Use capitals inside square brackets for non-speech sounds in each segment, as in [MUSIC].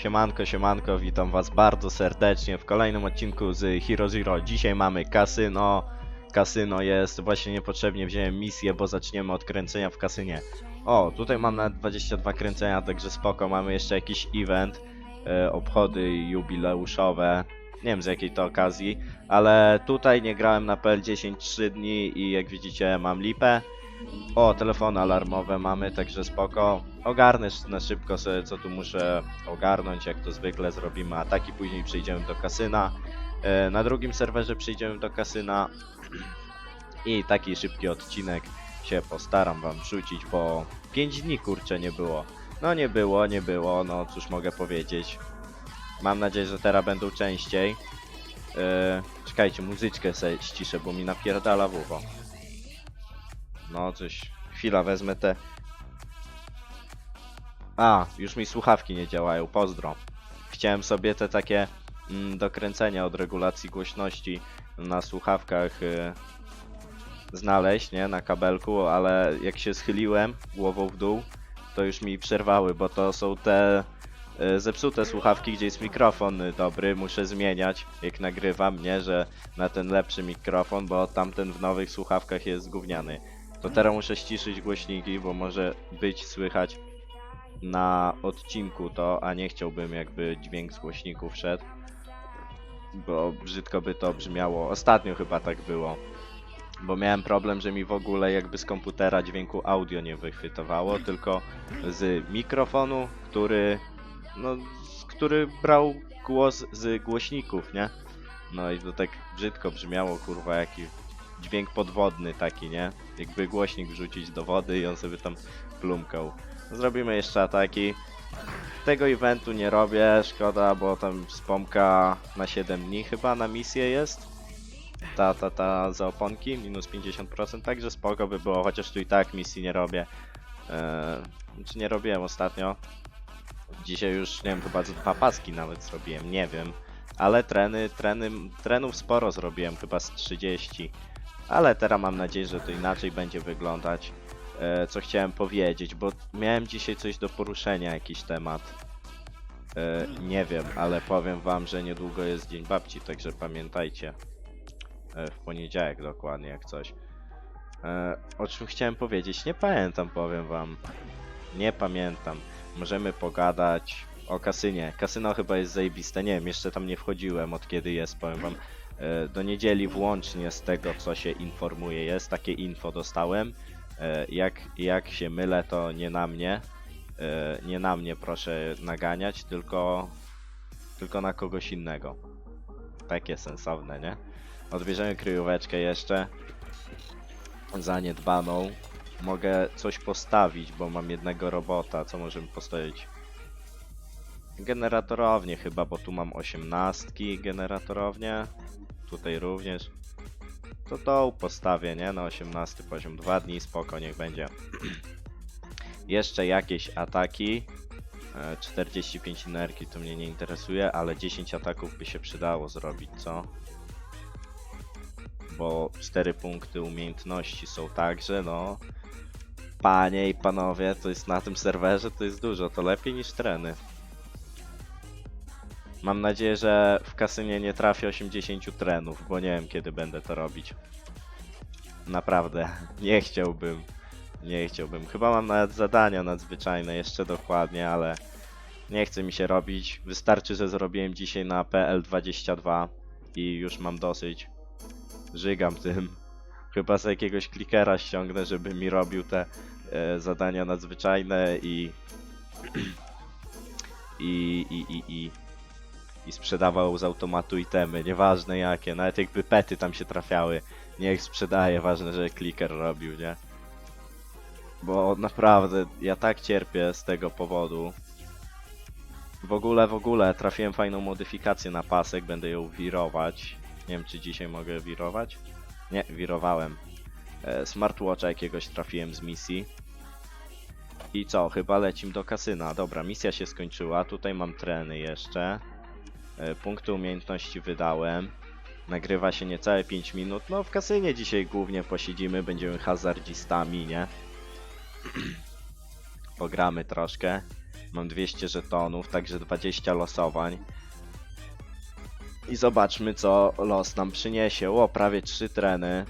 Siemanko, siemanko, witam was bardzo serdecznie w kolejnym odcinku z Hero Zero. Dzisiaj mamy kasyno. Kasyno jest, właśnie niepotrzebnie wziąłem misję, bo zaczniemy od kręcenia w kasynie. O, tutaj mam nawet 22 kręcenia, także spoko, mamy jeszcze jakiś event, e, obchody jubileuszowe. Nie wiem z jakiej to okazji, ale tutaj nie grałem na PL10 3 dni i jak widzicie mam lipę. O, telefony alarmowe mamy, także spoko. Ogarnę na szybko sobie, co tu muszę ogarnąć, jak to zwykle zrobimy ataki, później przejdziemy do kasyna. E, Na drugim serwerze przejdziemy do kasyna i taki szybki odcinek się postaram wam wrzucić, bo 5 dni kurczę nie było. No nie było, nie było, no cóż mogę powiedzieć. Mam nadzieję, że teraz będą częściej. E, czekajcie, muzyczkę sobie ściszę, bo mi napierdala w ucho. No coś, chwila, wezmę te... A, już mi słuchawki nie działają, pozdro. Chciałem sobie te takie mm, dokręcenia od regulacji głośności na słuchawkach y, znaleźć, nie, na kabelku, ale jak się schyliłem głową w dół, to już mi przerwały, bo to są te y, zepsute słuchawki, gdzie jest mikrofon dobry, muszę zmieniać, jak nagrywam, nie, że na ten lepszy mikrofon, bo tamten w nowych słuchawkach jest gówniany. To teraz muszę ściszyć głośniki, bo może być słychać na odcinku to, a nie chciałbym jakby dźwięk z głośników szedł. Bo brzydko by to brzmiało. Ostatnio chyba tak było. Bo miałem problem, że mi w ogóle jakby z komputera dźwięku audio nie wychwytowało, tylko z mikrofonu, który no, który brał głos z głośników, nie? No i to tak brzydko brzmiało, kurwa, jaki dźwięk podwodny taki, nie? Jakby głośnik wrzucić do wody i on sobie tam plumkał. Zrobimy jeszcze ataki. Tego eventu nie robię, szkoda, bo tam wspomka na 7 dni chyba na misję jest. Ta, ta, ta za oponki, minus 50%, także spoko by było, chociaż tu i tak misji nie robię. Eee, czy nie robiłem ostatnio. Dzisiaj już, nie wiem, chyba dwa paski nawet zrobiłem, nie wiem. Ale treny, treny, trenów sporo zrobiłem, chyba z 30. Ale teraz mam nadzieję, że to inaczej będzie wyglądać. E, co chciałem powiedzieć, bo miałem dzisiaj coś do poruszenia, jakiś temat. E, nie wiem, ale powiem wam, że niedługo jest Dzień Babci, także pamiętajcie. E, w poniedziałek dokładnie, jak coś. E, o czym chciałem powiedzieć? Nie pamiętam, powiem wam. Nie pamiętam. Możemy pogadać o kasynie. Kasyno chyba jest zajebiste. Nie wiem, jeszcze tam nie wchodziłem od kiedy jest, powiem wam. E, do niedzieli włącznie z tego, co się informuje jest. Takie info dostałem. E, Jak, jak się mylę, to nie na mnie. E, Nie na mnie proszę naganiać, tylko, tylko na kogoś innego. Takie sensowne, nie? Odbierzemy kryjóweczkę jeszcze. Zaniedbaną. Mogę coś postawić, bo mam jednego robota. Co możemy postawić? Generatorownie chyba, bo tu mam osiemnastki generatorownie. Tutaj również. To tą postawię, nie? Na 18 poziom. Dwa dni, spoko, niech będzie. [CLEARS THROAT] Jeszcze jakieś ataki. E, 45 energii to mnie nie interesuje, ale 10 ataków by się przydało zrobić, co? Bo 4 punkty umiejętności są także, no. Panie i panowie, to jest na tym serwerze, to jest dużo, to lepiej niż treny. Mam nadzieję, że w kasynie nie trafię 80 trenów, bo nie wiem kiedy będę to robić. Naprawdę, [LAUGHS] nie chciałbym. Nie chciałbym. Chyba mam nawet zadania nadzwyczajne jeszcze dokładnie, ale nie chce mi się robić. Wystarczy, że zrobiłem dzisiaj na PL22 i już mam dosyć. Żygam tym. [LAUGHS] Chyba z jakiegoś klikera ściągnę, żeby mi robił te e, zadania nadzwyczajne i [CLEARS THROAT] i, i, i, i i sprzedawał z automatu itemy, nieważne jakie, nawet jakby pety tam się trafiały, niech sprzedaje, ważne, że kliker robił, nie? Bo naprawdę, ja tak cierpię z tego powodu. W ogóle, w ogóle, trafiłem fajną modyfikację na pasek, będę ją wirować. Nie wiem, czy dzisiaj mogę wirować? Nie, wirowałem. E, smartwatcha jakiegoś trafiłem z misji. I co, chyba lecim do kasyna. Dobra, misja się skończyła, tutaj mam treny jeszcze. E, Punkty umiejętności wydałem. Nagrywa się niecałe 5 minut. No w kasynie dzisiaj głównie posiedzimy, będziemy hazardzistami, nie? [CLEARS THROAT] Pogramy troszkę. Mam 200 żetonów, także 20 losowań. I zobaczmy co los nam przyniesie. O, prawie 3 treny.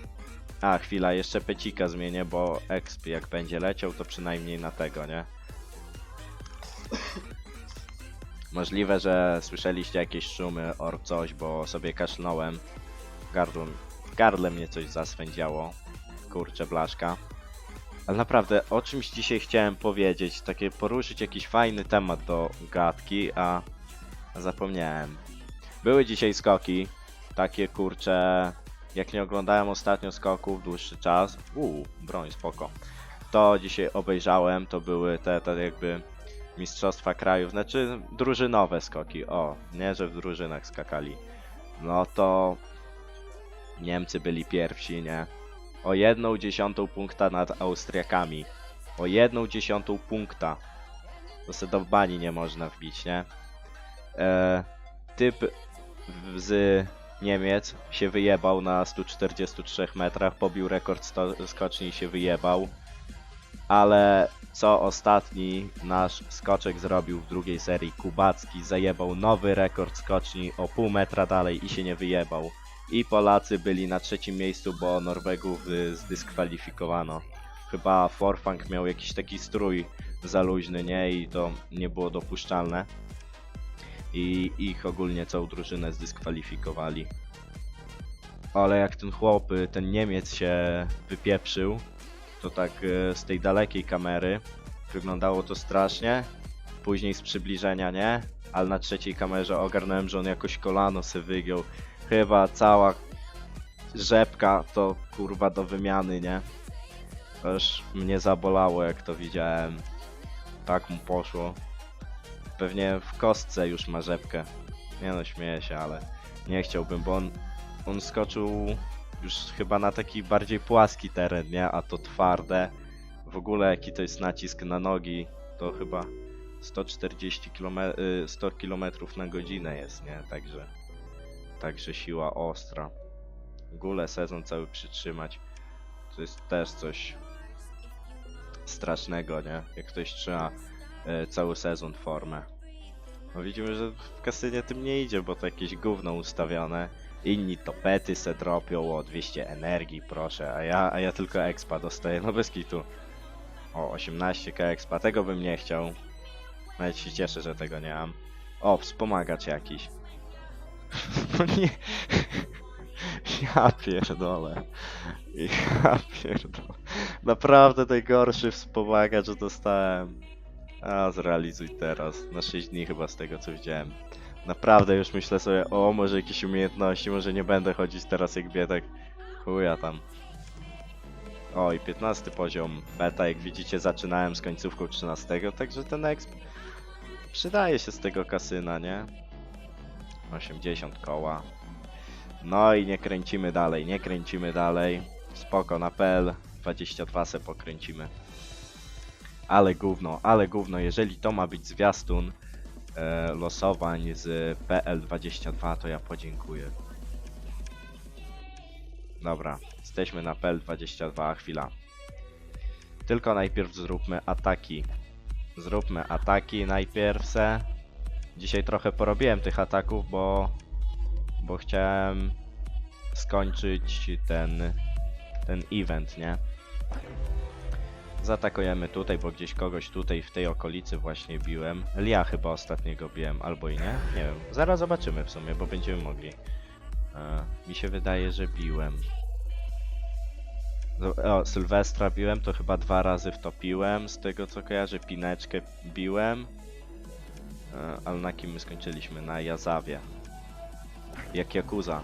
A, chwila, jeszcze pecika zmienię, bo exp jak będzie leciał, to przynajmniej na tego, nie? Możliwe, że słyszeliście jakieś szumy or coś, bo sobie kaszlnąłem. Gardło, w gardle mnie coś zaswędziało. Kurczę, blaszka. Ale naprawdę, o czymś dzisiaj chciałem powiedzieć, takie poruszyć jakiś fajny temat do gadki, a zapomniałem. Były dzisiaj skoki, takie kurcze, jak nie oglądałem ostatnio skoków dłuższy czas, uuu, broń, spoko, to dzisiaj obejrzałem, to były te, te jakby mistrzostwa krajów, znaczy drużynowe skoki, o, nie, że w drużynach skakali. No to Niemcy byli pierwsi, nie? O jedną dziesiątą punkta nad Austriakami. O jedną dziesiątą punkta. To se do bani nie można wbić, nie? E, typ z Niemiec się wyjebał na 143 metrach, pobił rekord skoczni i się wyjebał. Ale co ostatni nasz skoczek zrobił w drugiej serii, Kubacki zajebał nowy rekord skoczni o pół metra dalej i się nie wyjebał. I Polacy byli na trzecim miejscu, bo Norwegów y, zdyskwalifikowano. Chyba Forfang miał jakiś taki strój za luźny, nie? I to nie było dopuszczalne. I ich ogólnie całą drużynę zdyskwalifikowali. Ale jak ten chłop, y, ten Niemiec się wypieprzył, to tak y, z tej dalekiej kamery wyglądało to strasznie. Później z przybliżenia nie, ale na trzeciej kamerze ogarnąłem, że on jakoś kolano se wygiął. Chyba cała rzepka to kurwa do wymiany, nie? Już mnie zabolało jak to widziałem. Tak mu poszło. Pewnie w kostce już ma rzepkę. Nie no, śmieję się, ale nie chciałbym, bo on, on skoczył już chyba na taki bardziej płaski teren, nie? A to twarde. W ogóle jaki to jest nacisk na nogi, to chyba 140 km, y, 100 km na godzinę jest, nie? Także, także siła ostra. W ogóle sezon cały przytrzymać, to jest też coś strasznego, nie? Jak ktoś trzyma y, cały sezon formę. No widzimy, że w kasynie tym nie idzie, bo to jakieś gówno ustawione. Inni topety se dropią o 200 energii, proszę, a ja, a ja tylko expa dostaję, no bez kitu. O, 18k expa, tego bym nie chciał. Nawet się cieszę, że tego nie mam. O, wspomagacz jakiś. [LAUGHS] No nie. [LAUGHS] Ja pierdolę. Ja pierdolę. Naprawdę najgorszy wspomagacz dostałem. A, zrealizuj teraz. Na 6 dni chyba z tego co widziałem. Naprawdę już myślę sobie, o może jakieś umiejętności, może nie będę chodzić teraz jak biedak. Chuja tam. O i 15 poziom beta, jak widzicie zaczynałem z końcówką 13, także ten exp przydaje się z tego kasyna, nie? 80 koła. No i nie kręcimy dalej, nie kręcimy dalej. Spoko, na PL 22 se pokręcimy. Ale gówno, ale gówno, jeżeli to ma być zwiastun e, losowań z PL22, to ja podziękuję. Dobra, jesteśmy na PL22, chwila. Tylko najpierw zróbmy ataki. Zróbmy ataki najpierw se. Dzisiaj trochę porobiłem tych ataków, bo bo chciałem skończyć ten ten event, nie? Zaatakujemy tutaj, bo gdzieś kogoś tutaj w tej okolicy właśnie biłem. Lia chyba ostatniego biłem, albo i nie? Nie wiem. Zaraz zobaczymy w sumie, bo będziemy mogli. E, mi się wydaje, że biłem. O, Sylwestra biłem, to chyba dwa razy wtopiłem. Z tego co kojarzę, Pineczkę biłem. E, ale na kim my skończyliśmy? Na Jazawie. Jak Yakuza.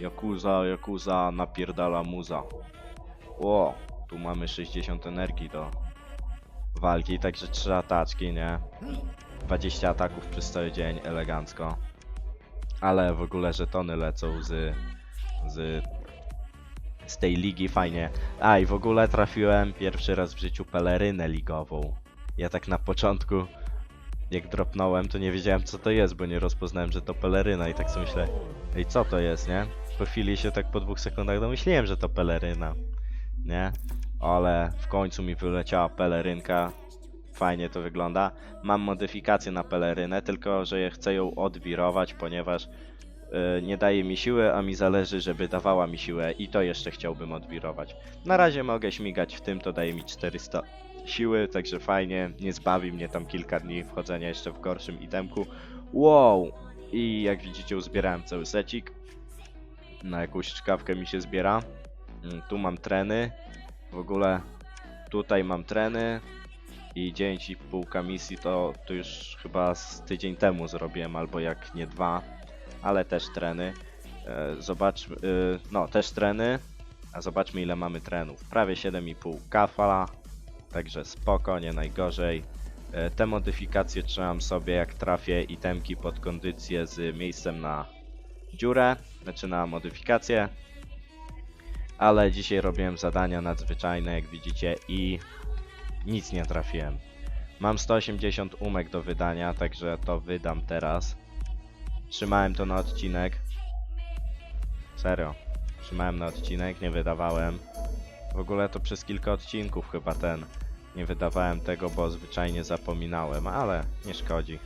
Yakuza, Yakuza, napierdala muza. O, tu mamy 60 energii do walki, także 3 ataczki, nie? 20 ataków przez cały dzień, elegancko. Ale w ogóle żetony lecą z, z, z tej ligi, fajnie. A i w ogóle trafiłem pierwszy raz w życiu pelerynę ligową. Ja tak na początku, jak dropnąłem, to nie wiedziałem co to jest, bo nie rozpoznałem, że to peleryna i tak sobie myślę, ej co to jest, nie? Po chwili się tak po dwóch sekundach domyśliłem, że to peleryna, nie? Ale w końcu mi wyleciała pelerynka fajnie to wygląda. Mam modyfikację na pelerynę, tylko że chcę ją odwirować, ponieważ y, nie daje mi siły, a mi zależy, żeby dawała mi siłę i to jeszcze chciałbym odwirować. Na razie mogę śmigać w tym, to daje mi 400 siły, także fajnie, nie zbawi mnie tam kilka dni wchodzenia jeszcze w gorszym itemku. Wow! I jak widzicie uzbierałem cały secik. Na jakąś czkawkę mi się zbiera. Mm, Tu mam treny. W ogóle tutaj mam treny. I 9,5 misji to, to już chyba z tydzień temu zrobiłem, albo jak nie dwa. Ale też treny. E, Zobaczmy, y, no też treny. A zobaczmy ile mamy trenów. Prawie 7,5 kafala. Także spoko, nie najgorzej. E, Te modyfikacje trzymam sobie jak trafię itemki pod kondycję z miejscem na dziurę, znaczy na modyfikację. Ale dzisiaj robiłem zadania nadzwyczajne, jak widzicie, i nic nie trafiłem. Mam 180 umek do wydania, także to wydam teraz. Trzymałem to na odcinek. Serio. Trzymałem na odcinek, nie wydawałem. W ogóle to przez kilka odcinków chyba ten. Nie wydawałem tego, bo zwyczajnie zapominałem, ale nie szkodzi.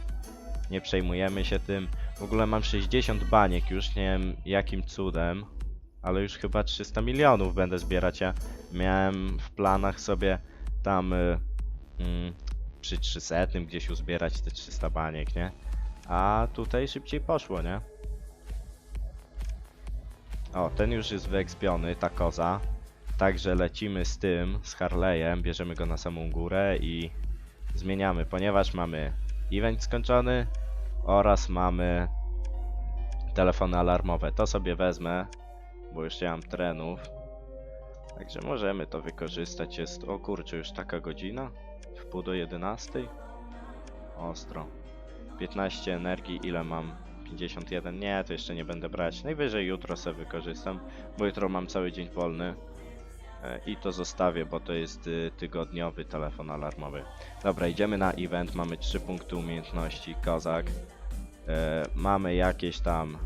Nie przejmujemy się tym. W ogóle mam 60 baniek już, nie wiem jakim cudem, ale już chyba 300 milionów będę zbierać. Ja miałem w planach sobie tam y, mm, przy 300 gdzieś uzbierać te 300 baniek, nie? A tutaj szybciej poszło, nie? O, ten już jest wyekspiony, ta koza. Także lecimy z tym, z Harley'em, bierzemy go na samą górę i zmieniamy, ponieważ mamy event skończony oraz mamy telefony alarmowe. To sobie wezmę, bo już nie mam trenów. Także możemy to wykorzystać. Jest, o kurczę, już taka godzina? W pół do 11? Ostro. 15 energii, ile mam? 51? Nie, to jeszcze nie będę brać. Najwyżej jutro sobie wykorzystam, bo jutro mam cały dzień wolny. E, I to zostawię, bo to jest y, tygodniowy telefon alarmowy. Dobra, idziemy na event. Mamy 3 punkty umiejętności, kozak. E, mamy jakieś tam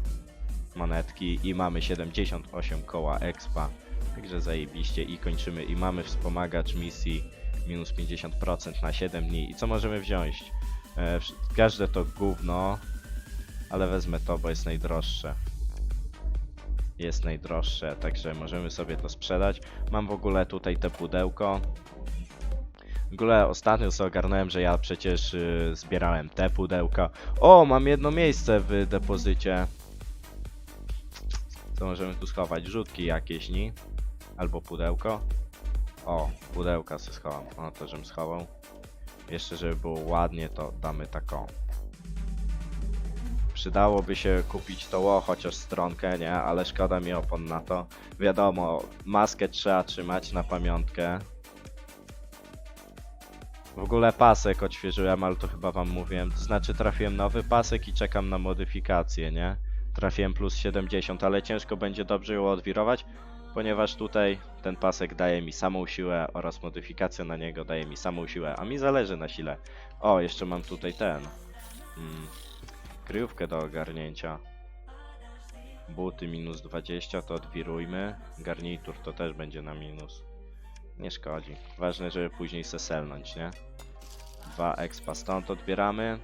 monetki i mamy 78 koła expa. Także zajebiście i kończymy. I mamy wspomagacz misji minus 50% na 7 dni. I co możemy wziąć? E, każde to gówno, ale wezmę to, bo jest najdroższe jest najdroższe, także możemy sobie to sprzedać. Mam w ogóle tutaj te pudełko. W ogóle ostatnio sobie ogarnąłem, że ja przecież y, zbierałem te pudełka. O, mam jedno miejsce w depozycie. Co możemy tu schować? Rzutki jakieś, nie? Albo pudełko. O, pudełka sobie schowam. O, to żebym schował. Jeszcze, żeby było ładnie, to damy taką. Przydałoby się kupić to chociaż stronkę, nie? Ale szkoda mi opon na to. Wiadomo, maskę trzeba trzymać na pamiątkę. W ogóle pasek odświeżyłem, ale to chyba wam mówiłem. To znaczy trafiłem nowy pasek i czekam na modyfikację, nie? Trafiłem plus 70, ale ciężko będzie dobrze ją odwirować, ponieważ tutaj ten pasek daje mi samą siłę oraz modyfikacja na niego daje mi samą siłę, a mi zależy na sile. O, jeszcze mam tutaj ten. Mm, kryjówkę do ogarnięcia. Buty minus 20 to odwirujmy. Garnitur to też będzie na minus. Nie szkodzi. Ważne, żeby później se selnąć, nie? 2 expa stąd odbieramy.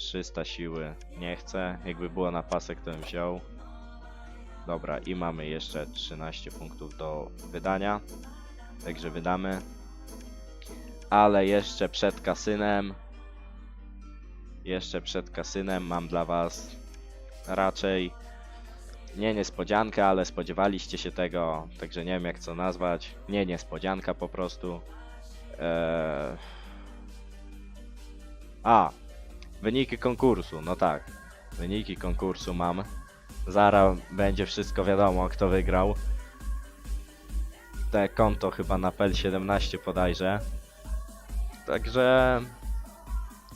300 siły nie chcę. Jakby było na pasek, to bym wziął. Dobra, i mamy jeszcze 13 punktów do wydania. Także wydamy. Ale jeszcze przed kasynem jeszcze przed kasynem mam dla Was raczej nie niespodziankę, ale spodziewaliście się tego, także nie wiem jak co nazwać. Nie niespodzianka po prostu. Eee... A, wyniki konkursu, no tak. Wyniki konkursu mam. Zara będzie wszystko wiadomo, kto wygrał. Te konto chyba na PL17 podajże. Także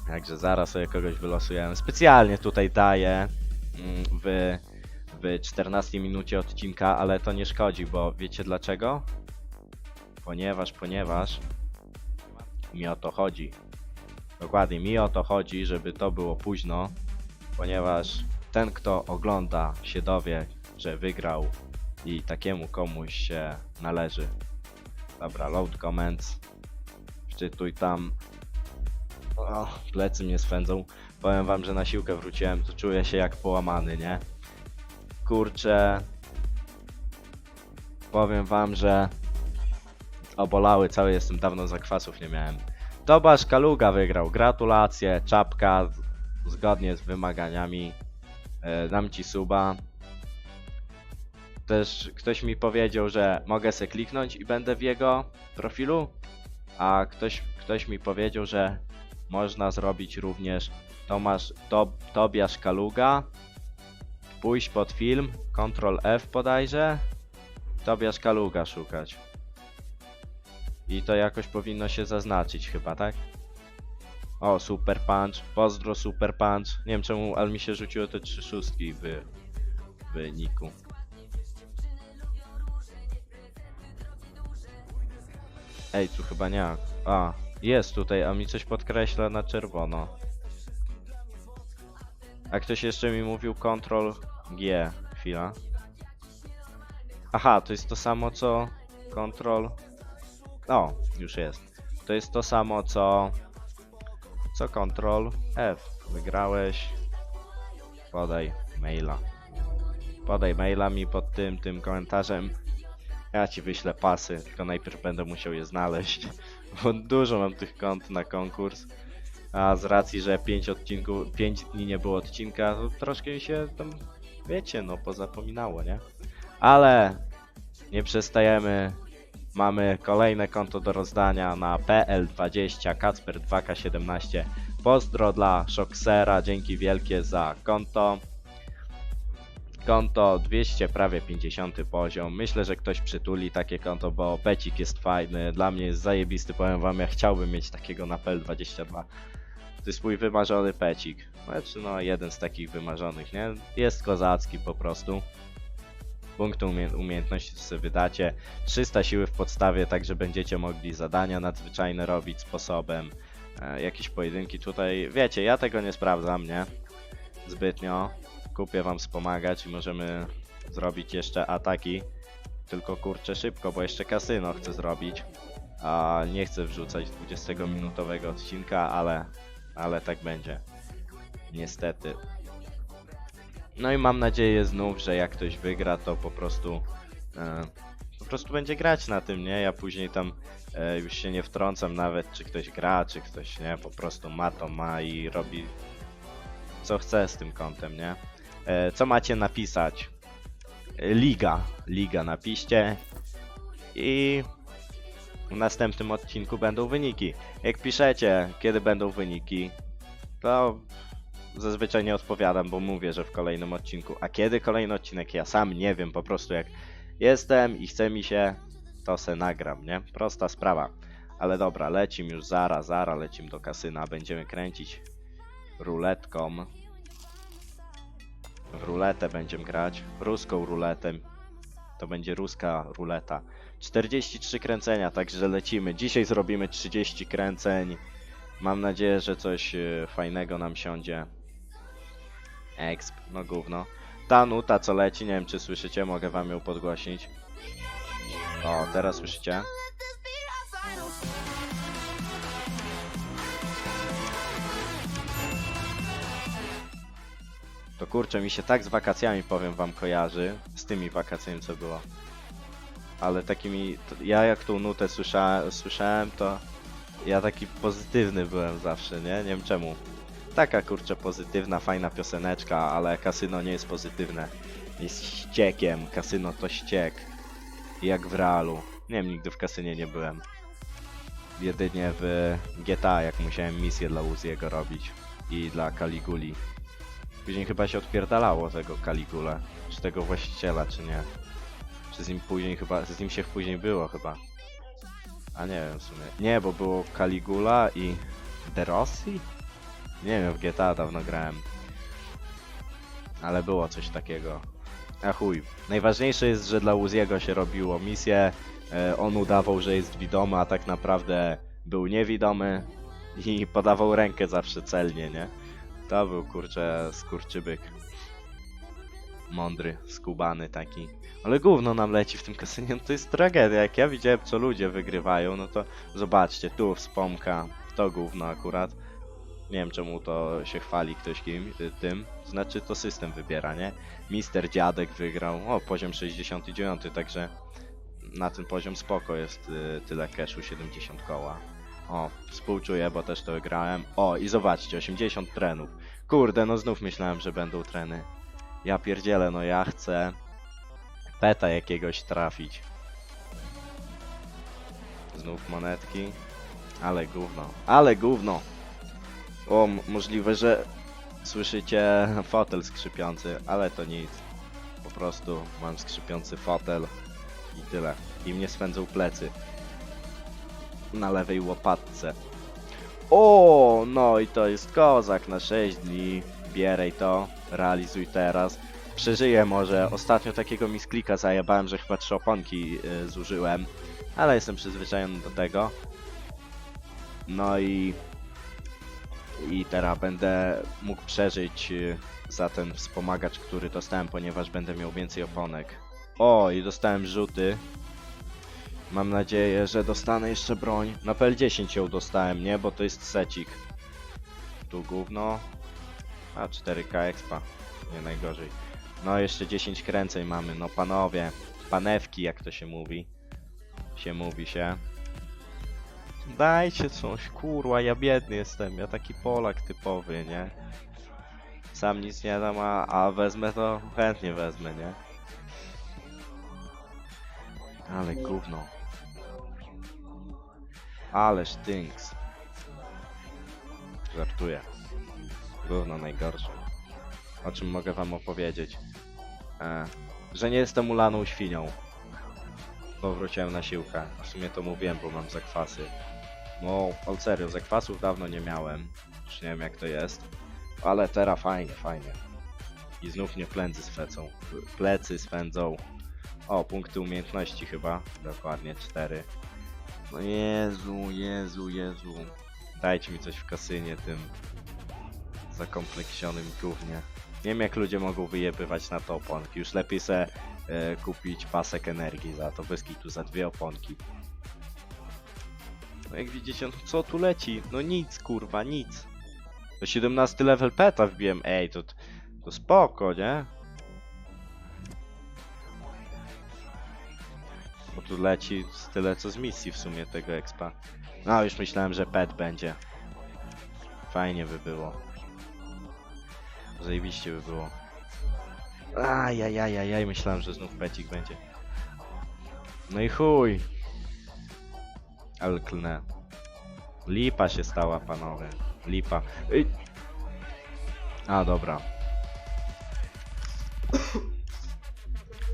Także zaraz sobie kogoś wylosujemy. Specjalnie tutaj daję mm, w, w 14 minucie odcinka, ale to nie szkodzi, bo wiecie dlaczego? Ponieważ, ponieważ mi o to chodzi. Dokładnie, mi o to chodzi, żeby to było późno, ponieważ ten, kto ogląda, się dowie, że wygrał i takiemu komuś się należy. Dobra, load comments. Czy i tam. O, plecy mnie swędzą. Powiem wam, że na siłkę wróciłem, to czuję się jak połamany, nie? Kurczę. Powiem wam, że obolały cały jestem, dawno zakwasów nie miałem. Tobasz Kaluga wygrał, gratulacje, czapka zgodnie z wymaganiami. E, dam ci suba. Też ktoś mi powiedział, że mogę se kliknąć i będę w jego profilu, a ktoś, ktoś mi powiedział, że można zrobić również Tomasz, to, Tobiasz Kaluga, pójść pod film, Ctrl F bodajże, Tobiasz Kaluga szukać. I to jakoś powinno się zaznaczyć chyba, tak? O, Super Punch, pozdro Super Punch. Nie wiem czemu, ale mi się rzuciło te trzy szóstki w, w niku. Ej, tu chyba nie. A, jest tutaj, a mi coś podkreśla na czerwono. A ktoś jeszcze mi mówił Ctrl G. Chwila. Aha, to jest to samo co Ctrl. O, już jest. To jest to samo co. Co Ctrl F. Wygrałeś. Podaj maila. Podaj maila mi pod tym, tym komentarzem. Ja ci wyślę pasy, tylko najpierw będę musiał je znaleźć. [LAUGHS] Bo dużo mam tych kont na konkurs. A z racji, że 5 odcinków, 5 dni nie było odcinka, to troszkę mi się tam, wiecie, no pozapominało, nie? Ale nie przestajemy. Mamy kolejne konto do rozdania na PL20 Kacper 2K17. Pozdro dla Shoxera, dzięki wielkie za konto. Konto 200, prawie 50 poziom. Myślę, że ktoś przytuli takie konto, bo pecik jest fajny. Dla mnie jest zajebisty, powiem wam, ja chciałbym mieć takiego na PL22. To jest mój wymarzony pecik. Znaczy, no, jeden z takich wymarzonych, nie? Jest kozacki po prostu. Punktu umie umiejętności sobie wydacie. 300 siły w podstawie, także będziecie mogli zadania nadzwyczajne robić sposobem. E, jakieś pojedynki tutaj. Wiecie, ja tego nie sprawdzam, nie? Zbytnio. Kupię wam wspomagać i możemy zrobić jeszcze ataki. Tylko kurczę szybko, bo jeszcze kasyno chcę zrobić. A nie chcę wrzucać 20-minutowego odcinka, ale, ale tak będzie. Niestety. No i mam nadzieję znów, że jak ktoś wygra, to po prostu e, po prostu będzie grać na tym, nie? Ja później tam e, już się nie wtrącam nawet, czy ktoś gra, czy ktoś nie, po prostu ma to ma i robi co chce z tym kontem, nie? E, co macie napisać? Liga, liga napiszcie i w następnym odcinku będą wyniki. Jak piszecie, kiedy będą wyniki, to zazwyczaj nie odpowiadam, bo mówię, że w kolejnym odcinku. A kiedy kolejny odcinek? Ja sam nie wiem, po prostu jak jestem i chce mi się, to se nagram, nie? Prosta sprawa. Ale dobra, lecim już zara, zara, lecim do kasyna. Będziemy kręcić ruletką. W ruletę będziemy grać. Ruską ruletę. To będzie ruska ruleta. 43 kręcenia, także lecimy. Dzisiaj zrobimy 30 kręceń. Mam nadzieję, że coś e, fajnego nam siądzie. Exp, no gówno. Ta nuta co leci, nie wiem czy słyszycie, mogę wam ją podgłosić. O, teraz słyszycie? To kurczę, mi się tak z wakacjami, powiem wam, kojarzy. Z tymi wakacjami, co było. Ale takimi... Ja jak tą nutę słysza, słyszałem, to... Ja taki pozytywny byłem zawsze, nie? Nie wiem czemu. Taka kurczę pozytywna, fajna pioseneczka, ale kasyno nie jest pozytywne. Jest ściekiem, kasyno to ściek. Jak w realu. Nie wiem, nigdy w kasynie nie byłem. Jedynie w GTA, jak musiałem misję dla Uziego robić. I dla Caliguli. Później chyba się odpierdalało tego Caligula. Czy tego właściciela, czy nie. Czy z nim później chyba, z nim się później było chyba. A nie wiem w sumie. Nie, bo było Caligula i De Rossi? Nie wiem, w GTA dawno grałem. Ale było coś takiego. A chuj. Najważniejsze jest, że dla Uziego się robiło misję. E, on udawał, że jest widomy, a tak naprawdę był niewidomy. I podawał rękę zawsze celnie, nie? To był kurczę skurczybyk. Mądry, skubany taki. Ale gówno nam leci w tym kasynie, no to jest tragedia. Jak ja widziałem, co ludzie wygrywają, no to zobaczcie, tu wspomka, to gówno akurat. Nie wiem, czemu to się chwali ktoś kim, y, tym. Znaczy, to system wybiera, nie? Mister Dziadek wygrał, o, poziom 69, także na ten poziom spoko jest y, tyle cashu, 70 koła. O, współczuję, bo też to grałem. O, i zobaczcie, 80 trenów. Kurde, no znów myślałem, że będą treny. Ja pierdzielę, no ja chcę peta jakiegoś trafić. Znów monetki. Ale gówno, ale gówno. O, możliwe, że słyszycie fotel skrzypiący, ale to nic. Po prostu mam skrzypiący fotel i tyle. I mnie swędzą plecy. Na lewej łopatce. O, no i to jest kozak na 6 dni. Bieraj to, realizuj teraz. Przeżyję może. Ostatnio takiego misklika zajebałem, że chyba trzy oponki y, zużyłem. Ale jestem przyzwyczajony do tego. No i... I teraz będę mógł przeżyć y, za ten wspomagacz, który dostałem, ponieważ będę miał więcej oponek. O, i dostałem rzuty. Mam nadzieję, że dostanę jeszcze broń. Na PL10 ją dostałem, nie? Bo to jest secik. Tu gówno. A 4K expa. Nie najgorzej. No jeszcze 10 kręceń mamy. No panowie. Panewki jak to się mówi. Się mówi się. Dajcie coś, kurwa, ja biedny jestem. Ja taki Polak typowy, nie? Sam nic nie dam, a, a wezmę to chętnie wezmę, nie? Ale gówno. Ale sztynks. Żartuję. Gówno najgorsze. O czym mogę wam opowiedzieć? E, że nie jestem ulaną świnią. Bo wróciłem na siłkę. W sumie to mówiłem, bo mam zakwasy. No, ale serio, zakwasów dawno nie miałem. Już nie wiem jak to jest. Ale teraz fajnie, fajnie. I znów mnie plędzy swędzą. Plecy swędzą. O, punkty umiejętności chyba. Dokładnie, cztery. No Jezu, Jezu, Jezu. Dajcie mi coś w kasynie tym zakompleksionym gównie. Nie wiem jak ludzie mogą wyjebywać na to oponki. Już lepiej se e, kupić pasek energii za to. Bez kitu, za dwie oponki. Jak widzicie, no co tu leci? No nic, kurwa, nic. Do 17 level peta wbiłem. Ej, to, to spoko, nie? Bo tu leci tyle co z misji w sumie tego expa. No już myślałem, że pet będzie. Fajnie by było. Zajebiście by było. Ajajajajaj, myślałem, że znów pecik będzie. No i chuj. Ale klnę. Lipa się stała, panowie. Lipa. Ej. A, dobra.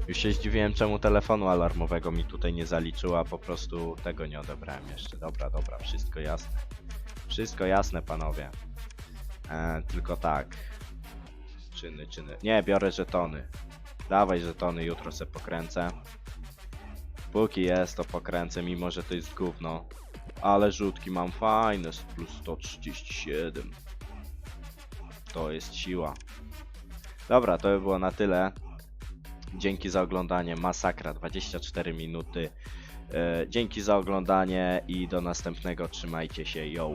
Już się zdziwiłem, czemu telefonu alarmowego mi tutaj nie zaliczyła, po prostu tego nie odebrałem jeszcze. Dobra, dobra, wszystko jasne. Wszystko jasne, panowie. E, tylko tak. Czyny, czyny. Nie, biorę żetony. Dawaj żetony, jutro se pokręcę. Póki jest, to pokręcę, mimo że to jest gówno. Ale rzutki mam fajne, plus 137. To jest siła. Dobra, to by było na tyle. Dzięki za oglądanie. Masakra 24 minuty. E, dzięki za oglądanie i do następnego. Trzymajcie się. Yo.